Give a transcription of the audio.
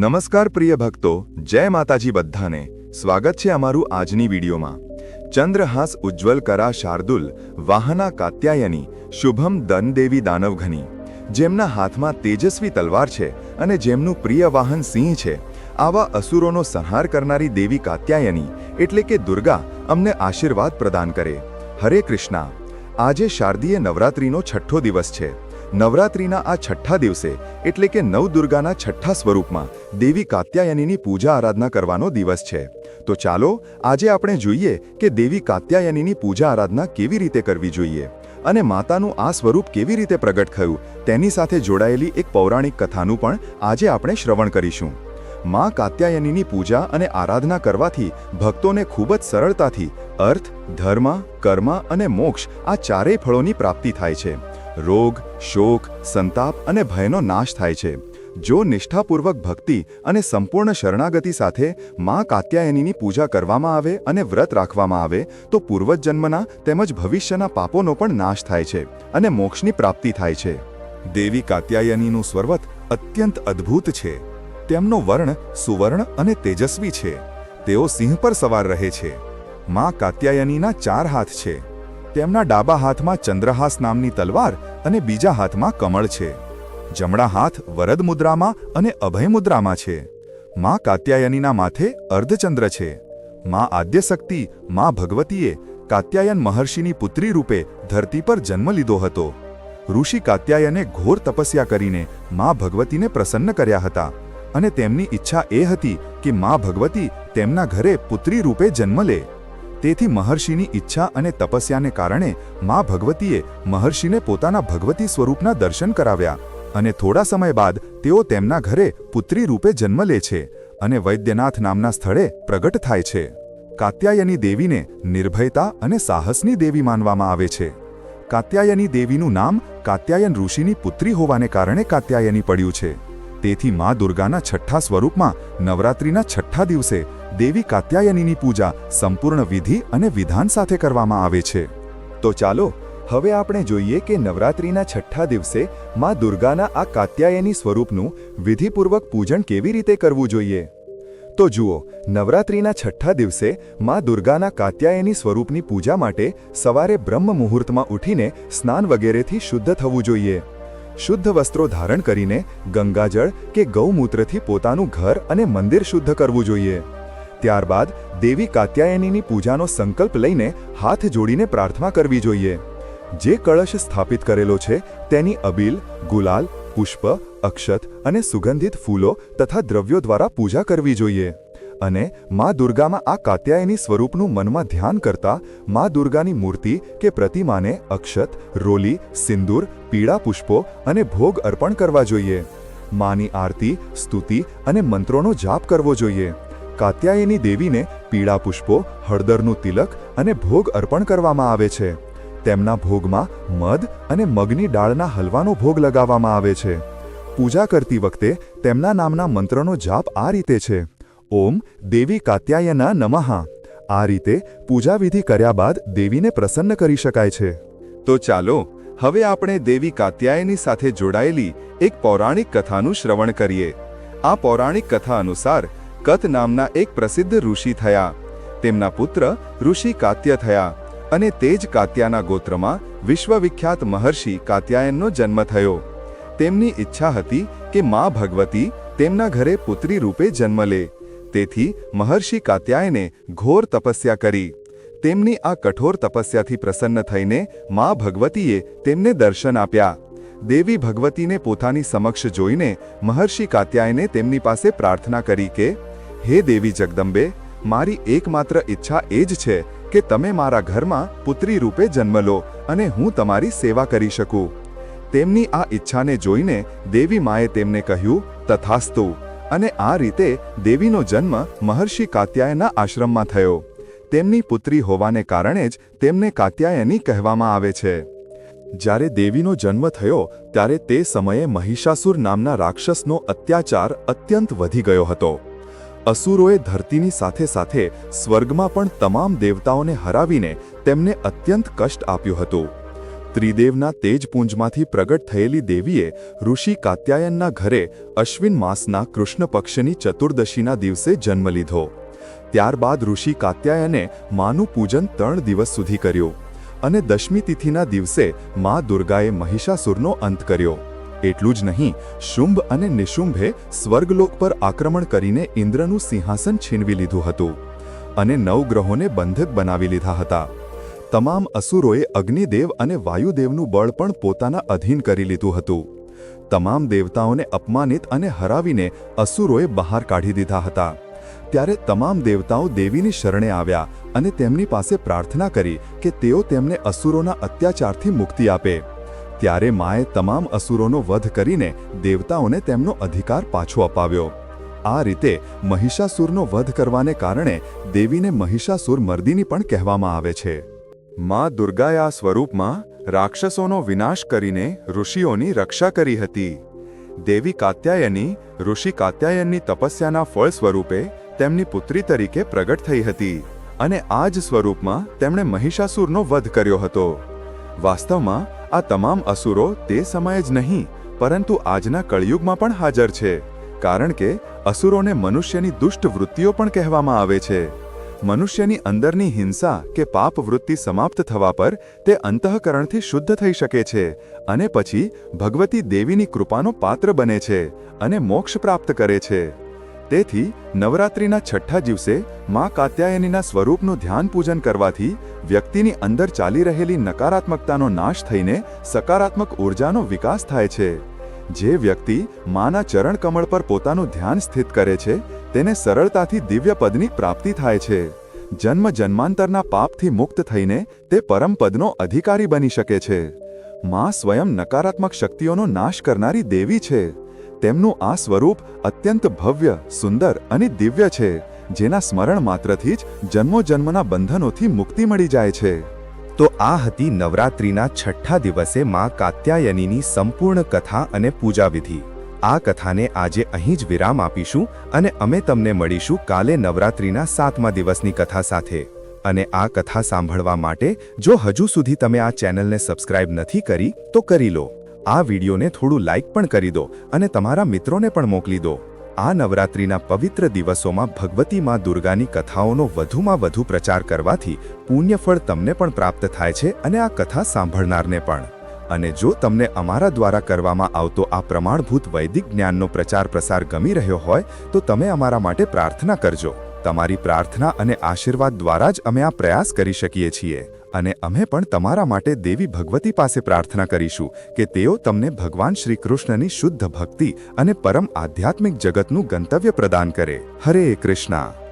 નમસ્કાર પ્રિય ભક્તો, જય માતાજી બધાને. સ્વાગત છે અમારું આજની વિડીયોમાં. ચંદ્રહાસ ઉજ્જવલ કરા શાર્દુલ, વાહના કાત્યાયની, શુભમ દનદેવી દાનવઘની. જેમના હાથમાં તેજસ્વી તલવાર છે અને જેમનું પ્રિય વાહન સિંહ છે. આવા અસુરોનો સંહાર કરનારી દેવી કાત્યાયની, એટલે કે દુર્ગા, અમને આશીર્વાદ પ્રદાન કરે. હરે કૃષ્ણા. આજે શારદીય નવરાત્રિનો છઠ્ઠો દિવસ છે. નવરાત્રિના આ છઠ્ઠા દિવસે, એટલે કે નવદુર્ગાના છઠ્ઠા સ્વરૂપમાં, દેવી કાત્યાયનીની પૂજા આરાધના કરવાનો દિવસ છે. તો ચાલો, આજે આપણે જોઈએ કે દેવી કાત્યાયનીની પૂજા આરાધના કેવી રીતે કરવી જોઈએ અને માતાનું આ સ્વરૂપ કેવી રીતે પ્રગટ થયું, તેની સાથે જોડાયેલી એક પૌરાણિક કથાનું પણ આજે આપણે શ્રવણ કરીશું. માં કાત્યાયનીની પૂજા અને આરાધના કરવાથી ભક્તોને ખૂબ જ સરળતાથી અર્થ, ધર્મ, કર્મ અને મોક્ષ આ ચારેય ફળોની પ્રાપ્તિ થાય છે. રોગ, શોક, સંતાપ અને ભયનો નાશ થાય છે. જો નિષ્ઠાપૂર્વક ભક્તિ અને સંપૂર્ણ શરણાગતિ સાથે મા કાત્યાયનીની પૂજા કરવામાં આવે અને વ્રત રાખવામાં આવે, તો પૂર્વજન્મના તેમજ ભવિષ્યના પાપોનો પણ નાશ થાય છે અને મોક્ષની પ્રાપ્તિ થાય છે. દેવી કાત્યાયનીનું સ્વર્વત અત્યંત અદ્ભુત છે. તેમનો વર્ણ સુવર્ણ અને તેજસ્વી છે. તેઓ સિંહ પર સવાર રહે છે. મા કાત્યાયનીના ચાર હાથ છે. તેમના ડાબા હાથમાં ચંદ્રહાસ નામની તલવાર અને બીજા હાથમાં કમળ છે. જમણા હાથ વરદ મુદ્રામાં અને અભય મુદ્રામાં છે. મા કાત્યાયનીના માથે અર્ધચંદ્ર છે. મા આદ્યશક્તિ, મા ભગવતીએ કાત્યાયન મહર્ષિની પુત્રી રૂપે ધરતી પર જન્મ લીધો હતો. ઋષિ કાત્યાયને ઘોર તપસ્યા કરીને મા ભગવતીને પ્રસન્ન કર્યા હતા અને તેમની ઈચ્છા એ હતી કે મા ભગવતી તેમના ઘરે પુત્રી રૂપે જન્મ લે. તેથી મહર્ષિની ઈચ્છા અને તપસ્યાને કારણે મા ભગવતીએ મહર્ષિને પોતાના ભગવતી સ્વરૂપના દર્શન કરાવ્યા અને થોડા સમય બાદ તેઓ તેમના ઘરે પુત્રી રૂપે જન્મ લે છે અને વૈદ્યનાથ નામના સ્થળે પ્રગટ થાય છે. કાત્યાયની દેવીને નિર્ભયતા અને સાહસની દેવી માનવામાં આવે છે. કાત્યાયની દેવીનું નામ કાત્યાયન ઋષિની પુત્રી હોવાને કારણે કાત્યાયની પડ્યું છે. તેથી મા દુર્ગાના છઠ્ઠા સ્વરૂપમાં નવરાત્રિના છઠ્ઠા દિવસે દેવી કાત્યાયનીની પૂજા સંપૂર્ણ વિધિ અને વિધાન સાથે કરવામાં આવે છે. તો ચાલો, હવે આપણે જોઈએ કે નવરાત્રિના છઠ્ઠા દિવસે મા દુર્ગાના આ કાત્યાયની સ્વરૂપનું વિધિપૂર્વક પૂજન કેવી રીતે કરવું જોઈએ? તો જુઓ, નવરાત્રિના છઠ્ઠા દિવસે મા દુર્ગાના કાત્યાયની સ્વરૂપની પૂજા માટે સવારે બ્રહ્મ મુહૂર્તમાં ઉઠીને સ્નાન વગેરેથી શુદ્ધ થવું જોઈએ. શુદ્ધ વસ્ત્રો ધારણ કરીને ગંગાજળ કે ગૌમૂત્રથી પોતાનું ઘર અને મંદિર શુદ્ધ કરવું જોઈએ. ત્યારબાદ દેવી કાત્યાયનીની પૂજાનો સંકલ્પ લઈને હાથ જોડીને પ્રાર્થના કરવી જોઈએ. જે કળશ સ્થાપિત કરેલો છે, તેની અબીલ, ગુલાલ, પુષ્પ, અક્ષત અને સુગંધિત ફૂલો તથા દ્રવ્યો દ્વારા પૂજા કરવી જોઈએ. અને મા દુર્ગામાં આ કાત્યાયની સ્વરૂપનું મનમાં ધ્યાન કરતા મા દુર્ગાની મૂર્તિ કે પ્રતિમાને અક્ષત, રોલી, સિંદૂર, પીળા પુષ્પો અને ભોગ અર્પણ કરવા જોઈએ. માની આરતી, સ્તુતિ અને મંત્રોનો જાપ કરવો જોઈએ. કાત્યાયની દેવીને પીળા પુષ્પો હળદરનું તિલક અને ભોગ અર્પણ કરવામાં આવે છે. તેમના ભોગમાં મધ અને મગની ડાળના હલવાનો ભોગ લગાવવામાં આવે છે. પૂજા કરતી વખતે તેમના નામના મંત્રનો જાપ આ રીતે છે. ઓમ દેવી કાત્યાયના નમઃ. આ રીતે પૂજાવિધિ કર્યા બાદ દેવીને પ્રસન્ન કરી શકાય છે. તો ચાલો, હવે આપણે દેવી કાત્યાયની સાથે જોડાયેલી એક પૌરાણિક કથાનું શ્રવણ કરીએ. આ પૌરાણિક કથા અનુસાર કત નામના એક પ્રસિદ્ધ ઋષિ થયા. તેમના પુત્ર ઋષિ કાત્ય થયા અને તે જ કાત્યાના ગોત્રમાં વિશ્વવિખ્યાત મહર્ષિ કાત્યાયનનો જન્મ થયો. તેમની ઈચ્છા હતી કે મા ભગવતી તેમના ઘરે પુત્રી રૂપે જન્મ લે. તેથી મહર્ષિ કાત્યાયને ઘોર તપસ્યા કરી. તેમની આ કઠોર તપસ્યાથી પ્રસન્ન થઈને મા ભગવતીએ તેમને દર્શન આપ્યા. દેવી ભગવતીને પોતાની સમક્ષ જોઈને મહર્ષિ કાત્યાયને તેમની પાસે પ્રાર્થના કરી કે, હે દેવી જગદંબે, મારી એકમાત્ર ઈચ્છા એ જ છે કે તમે મારા ઘરમાં પુત્રી રૂપે જન્મ લો અને હું તમારી સેવા કરી શકું. તેમની આ ઈચ્છાને જોઈને દેવી માએ તેમને કહ્યું, તથાસ્તુ. અને આ રીતે દેવીનો જન્મ મહર્ષિ કાત્યાયના આશ્રમમાં થયો. તેમની પુત્રી હોવાને કારણે જ તેમને કાત્યાયની કહેવામાં આવે છે. જ્યારે દેવીનો જન્મ થયો, ત્યારે તે સમયે મહિષાસુર નામના રાક્ષસનો અત્યાચાર અત્યંત વધી ગયો હતો. અસુરોએ ધરતીની સાથે સાથે સ્વર્ગમાં પણ તમામ દેવતાઓને હરાવીને તેમને અત્યંત કષ્ટ આપ્યું હતું. ત્રિદેવના તેજપુંજમાંથી પ્રગટ થયેલી દેવીએ ઋષિ કાત્યાયનના ઘરે અશ્વિન માસના કૃષ્ણ પક્ષની ચતુર્દશીના દિવસે જન્મ લીધો. ત્યારબાદ ઋષિ કાત્યાયને માનું પૂજન ત્રણ દિવસ સુધી કર્યું. અને દશમી તિથિના દિવસે મા દુર્ગાએ મહિષાસુરનો અંત કર્યો. એટલું જ નહીં, શુંભ અને નિશુંભે સ્વર્ગલોક પર આક્રમણ કરીને ઇન્દ્રનું સિંહાસન છીનવી લીધું હતું અને નવગ્રહોને બંધક બનાવી લીધા હતા. તમામ અસુરોએ અગ્નિદેવ અને વાયુદેવનું બળ પણ પોતાના અધીન કરી લીધું હતું. તમામ દેવતાઓને અપમાનિત અને હરાવીને અસુરોએ બહાર કાઢી દીધા હતા. ત્યારે તમામ દેવતાઓ દેવીની શરણે આવ્યા અને તેમની પાસે પ્રાર્થના કરી કે તેઓ તેમને અસુરોના અત્યાચારથી મુક્તિ આપે. ત્યારે માએ તમામ અસુરોનો વધ કરીને દેવતાઓને તેમનો અધિકાર પાછો અપાવ્યો. આ રીતે મહિષાસુરનો વધ કરવાને કારણે દેવીને મહિષાસુર મર્દિની પણ કહેવામાં આવે છે. મા દુર્ગાએ આ સ્વરૂપમાં રાક્ષસોનો વિનાશ કરીને ઋષિઓની રક્ષા કરી હતી. દેવી કાત્યાયની, ઋષિ કાત્યાયનની તપસ્યાના ફળ સ્વરૂપે તેમની પુત્રી તરીકે પ્રગટ થઈ હતી. અને આ જ સ્વરૂપમાં તેમણે મહિષાસુરનો વધ કર્યો હતો. વાસ્તવમાં આ તમામ અસુરો તે સમયે જ નહીં, પરંતુ આજના કળિયુગમાં પણ હાજર છે, કારણ કે અસુરોને મનુષ્યની દુષ્ટ વૃત્તિઓ પણ કહેવામાં આવે છે. મનુષ્યની અંદરની હિંસા કે પાપ વૃત્તિ સમાપ્ત થવા પર તે અંતઃકરણથી શુદ્ધ થઈ શકે છે અને પછી ભગવતી દેવીની કૃપાનો પાત્ર બને છે અને મોક્ષ પ્રાપ્ત કરે છે. તેથી નવરાત્રિના છઠ્ઠા દિવસે મા કાત્યાયનીના સ્વરૂપનું ધ્યાન પૂજન કરવાથી વ્યક્તિની અંદર ચાલી રહેલી નકારાત્મકતાનો નાશ થઈને સકારાત્મક ઉર્જાનો વિકાસ થાય છે. જે વ્યક્તિ માના ચરણકમળ પર પોતાનું ધ્યાન સ્થિત કરે છે, તેને સરળતાથી દિવ્ય પદની પ્રાપ્તિ થાય છે. જન્મ જન્માંતરના પાપથી મુક્ત થઈને તે પરમપદનો અધિકારી બની શકે છે. માં સ્વયં નકારાત્મક શક્તિઓનો નાશ કરનારી દેવી છે. તેમનું આ સ્વરૂપ અત્યંત ભવ્ય, સુંદર અને દિવ્ય છે, જેના સ્મરણ માત્રથી જ જન્મોજન્મના બંધનોથી મુક્તિ મળી જાય છે. તો આ હતી નવરાત્રિના છઠ્ઠા દિવસે માં કાત્યાયનીની સંપૂર્ણ કથા અને પૂજા વિધિ આ કથાને આજે અહીં જ વિરામ આપીશું અને અમે તમને મળીશું કાલે નવરાત્રિના સાતમા દિવસની કથા સાથે. અને આ કથા સાંભળવા માટે જો હજુ સુધી તમે આ ચેનલને સબસ્ક્રાઇબ નથી કરી, તો કરી લો. આ વિડીયોને થોડું લાઇક પણ કરી દો અને તમારા મિત્રોને પણ મોકલી દો. આ નવરાત્રિના પવિત્ર દિવસોમાં ભગવતી માં દુર્ગાની કથાઓનો વધુમાં વધુ પ્રચાર કરવાથી પુણ્યફળ તમને પણ પ્રાપ્ત થાય છે અને આ કથા સાંભળનારને પણ. અને જો તમને અમારા દ્વારા કરવામાં આવતો આ પ્રમાણભૂત વૈદિક જ્ઞાનનો પ્રચાર પ્રસાર ગમી રહ્યો હોય, તો તમે અમારા માટે પ્રાર્થના કરજો. તમારી પ્રાર્થના અને આશીર્વાદ દ્વારા જ અમે આ પ્રયાસ કરી શકીએ છીએ. અને અમે પણ તમારા માટે દેવી ભગવતી પાસે પ્રાર્થના કરીશું કે તેઓ તમને ભગવાન શ્રી કૃષ્ણની શુદ્ધ ભક્તિ અને પરમ આધ્યાત્મિક જગતનું ગંતવ્ય પ્રદાન કરે. હરે કૃષ્ણ.